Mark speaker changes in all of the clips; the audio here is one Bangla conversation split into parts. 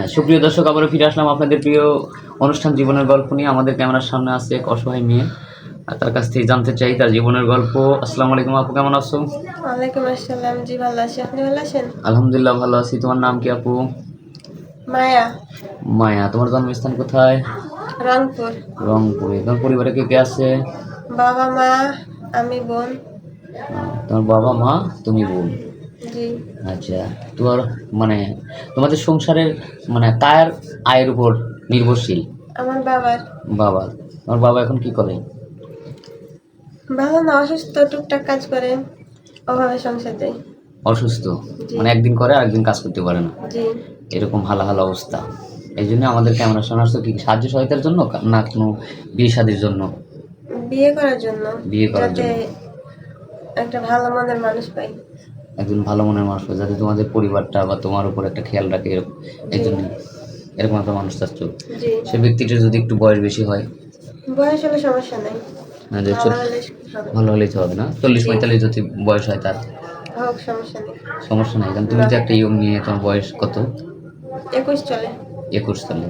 Speaker 1: হ্যাঁ সুপ্রিয় দর্শক আবারও ফিরে আসলাম আপনাদের প্রিয় অনুষ্ঠান জীবনের গল্প নিয়ে। আমাদের ক্যামেরার সামনে আছে এক অসহায় মেয়ে। আর তার কাছ থেকে জানতে চাই তার জীবনের গল্প। আসসালামু আলাইকুম আপু কেমন আছো?
Speaker 2: ওয়ালাইকুম আসসালাম। জি ভালো আছি। আপনি ভালো আছেন?
Speaker 1: আলহামদুলিল্লাহ ভালো আছি। তোমার নাম কি আপু?
Speaker 2: মায়া।
Speaker 1: মায়া তোমার জন্মস্থান কোথায়?
Speaker 2: রংপুর।
Speaker 1: রংপুরে। তোমার পরিবারে কে কে আছে?
Speaker 2: বাবা মা আমি বোন।
Speaker 1: তোমার বাবা মা তুমি বোন।
Speaker 2: জি।
Speaker 1: আচ্ছা তোমার মানে তোমাদের সংসারের মানে কার আয়ের উপর নির্ভরশীল?
Speaker 2: আমার বাবার।
Speaker 1: বাবা তোমার বাবা এখন কি করে?
Speaker 2: ভালো না অসুস্থ টুকটাক কাজ করে অভাবে সংসার
Speaker 1: অসুস্থ? মানে একদিন করে আর একদিন কাজ করতে পারে না? এরকম হালাহাল অবস্থা। এই জন্য আমাদের ক্যামেরা আসতো কি সাহায্য সহায়তার জন্য না কোনো বিয়ে শাদির জন্য?
Speaker 2: বিয়ে করার জন্য।
Speaker 1: বিয়ে করার
Speaker 2: জন্য। একটা ভালো মনের মানুষ পাই।
Speaker 1: একজন ভালো মনের মানুষ যাতে তোমাদের পরিবারটা বা তোমার উপর একটা খেয়াল রাখে এরকম এই জন্য এরকম একটা মানুষ চাচ্ছ সে ব্যক্তিটা যদি একটু বয়স বেশি হয়।
Speaker 2: বয়স হলে সমস্যা নেই। ভালো হলে
Speaker 1: হলেই তো হবে না। চল্লিশ। পঁয়তাল্লিশ যদি বয়স হয় তার।
Speaker 2: সমস্যা নেই।
Speaker 1: সমস্যা নাই কারণ তুমি তো একটা ইয়ং নিয়ে তোমার বয়স কত?
Speaker 2: একুশ চলে।
Speaker 1: একুশ সালে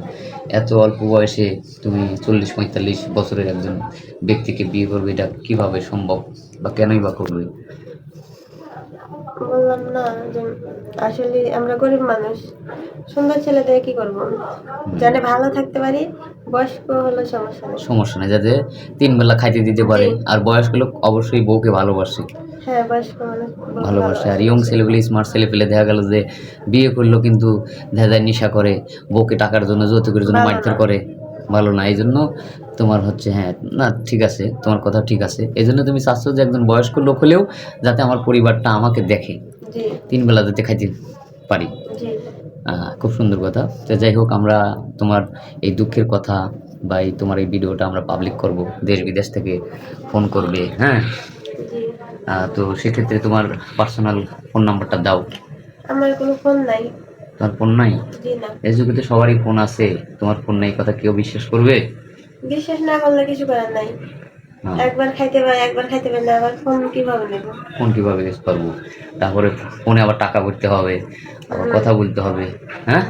Speaker 1: এত অল্প বয়সে তুমি চল্লিশ পঁয়তাল্লিশ বছরের একজন ব্যক্তিকে বিয়ে করবে এটা কীভাবে সম্ভব বা কেনই বা করবে?
Speaker 2: বললাম না যে আসলে আমরা গরিব মানুষ সুন্দর ছেলে দিয়ে কি করব? জানে ভালো থাকতে পারি বয়স্ক হলে সমস্যা নেই।
Speaker 1: সমস্যা নেই যাতে তিন বেলা খাইতে দিতে পারে। আর বয়স্ক লোক অবশ্যই বউকে ভালোবাসে।
Speaker 2: হ্যাঁ বয়স্ক মানুষ
Speaker 1: ভালোবাসে। আর ইয়ং ছেলেগুলি স্মার্ট ছেলে পেলে দেখা গেল যে বিয়ে করল কিন্তু দেখা যায় নেশা করে বউকে টাকার জন্য যৌতুকের জন্য মারধর করে। ভালো না এই জন্য তোমার হচ্ছে হ্যাঁ না ঠিক আছে তোমার কথা ঠিক আছে। এই জন্য তুমি চাচ্ছ যে একজন বয়স্ক লোক হলেও যাতে আমার পরিবারটা আমাকে দেখে। তিন বেলা যাতে খাইতে পারি। খুব সুন্দর কথা। তো যাই হোক আমরা তোমার এই দুঃখের কথা বা এই তোমার এই ভিডিওটা আমরা পাবলিক করব। দেশ বিদেশ থেকে ফোন করবে হ্যাঁ? তো সেক্ষেত্রে তোমার পার্সোনাল ফোন নাম্বারটা দাও।
Speaker 2: আমার কোনো ফোন নাই।
Speaker 1: তোমার ফোন নাই? এই যুগে তো সবারই ফোন আছে। তোমার ফোন নাই কথা কেউ বিশ্বাস করবে?
Speaker 2: বিশ্বাস না করলে কিছু করার নাই।
Speaker 1: হ্যাঁ,
Speaker 2: একবার খাইতে পারে একবার খাইতে পারে না আবার ফোন কীভাবে নেব?
Speaker 1: ফোন কীভাবে ইউজ করব? তারপরে ফোনে আবার টাকা ভরতে হবে আবার কথা বলতে হবে হ্যাঁ?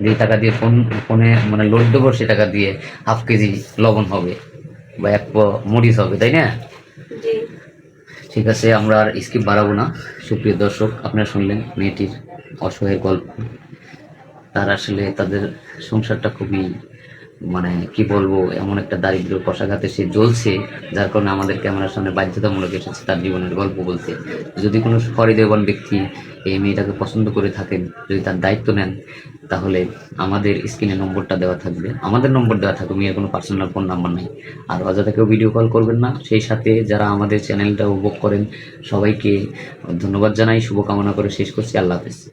Speaker 1: যে টাকা দিয়ে ফোন ফোনে মানে লোড দেবো সে টাকা দিয়ে হাফ কেজি লবণ হবে বা এক মরিচ হবে তাই না? ঠিক আছে, আমরা আর স্কিপ বাড়াবো না। সুপ্রিয় দর্শক, আপনারা শুনলেন মেয়েটির অসহায় গল্প। তার আসলে তাদের সংসারটা খুবই মানে কি বলব, এমন একটা দারিদ্র কষাঘাতে সে জ্বলছে, যার কারণে আমাদের ক্যামেরার সামনে বাধ্যতামূলক এসেছে তার জীবনের গল্প বলতে। যদি কোনো হরিদেবন ব্যক্তি এই মেয়েটাকে পছন্দ করে থাকেন, যদি তার দায়িত্ব নেন, তাহলে আমাদের স্ক্রিনে নম্বরটা দেওয়া থাকবে। আমাদের নম্বর দেওয়া থাকবে, মেয়ের কোনো পার্সোনাল ফোন নাম্বার নাই। আর অযথা কেউ ভিডিও কল করবেন না। সেই সাথে যারা আমাদের চ্যানেলটা উপভোগ করেন, সবাইকে ধন্যবাদ জানাই, শুভকামনা করে শেষ করছি। আল্লাহ হাফেজ।